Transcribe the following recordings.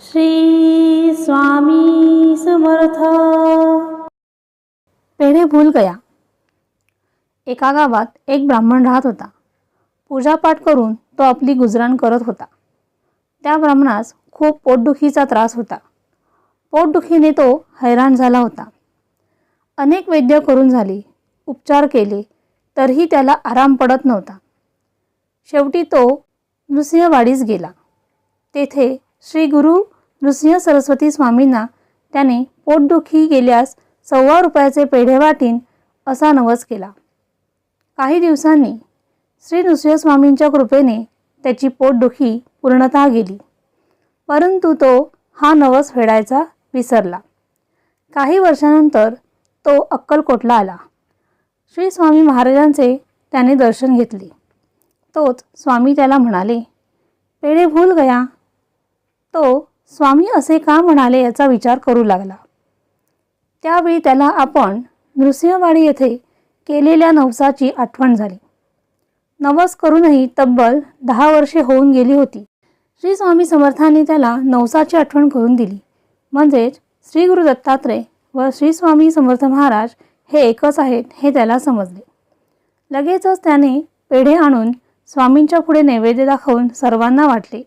श्री स्वामी समर्थ. पेढे भूल गया. एका गावात एक ब्राह्मण राहत होता. पूजापाठ करून तो आपली गुजराण करत होता. त्या ब्राह्मणास खूप पोटदुखीचा त्रास होता. पोटदुखीने तो हैराण झाला होता. अनेक वैद्य करून झाली उपचार केले तरीही त्याला आराम पडत नव्हता. शेवटी तो नृसिंहवाडीस गेला. तेथे श्री गुरु नृसिंह सरस्वती स्वामींना त्याने पोटदुखी गेल्यास सव्वा रुपयाचे पेढे वाटीन असा नवस केला. काही दिवसांनी श्री नृसिंहस्वामींच्या कृपेने त्याची पोटदुखी पूर्णतः गेली. परंतु तो हा नवस फेडायचा विसरला. काही वर्षानंतर तो अक्कलकोटला आला. श्री स्वामी महाराजांचे त्याने दर्शन घेतले. तोच स्वामी त्याला म्हणाले पेढे भूल गया तो स्वामी असे का म्हणाले याचा विचार करू लागला. त्यावेळी त्याला आपण नृसिंहवाडी येथे केलेल्या नवसाची आठवण झाली. नवस करूनही तब्बल दहा वर्षे होऊन गेली होती. श्री स्वामी समर्थांनी त्याला नवसाची आठवण करून दिली. म्हणजेच श्री गुरु दत्तात्रय व श्री स्वामी समर्थ महाराज हे एकच आहेत हे त्याला समजले. लगेचच त्याने पेढे आणून स्वामींच्या पुढे नैवेद्य दाखवून सर्वांना वाटले.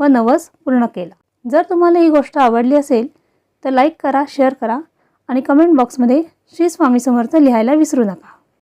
व नवस पूर्ण केला. जर तुम्हाला ही गोष्ट आवडली असेल तर लाईक करा शेअर करा आणि कमेंट बॉक्समध्ये श्री स्वामी समर्थ लिहायला विसरू नका.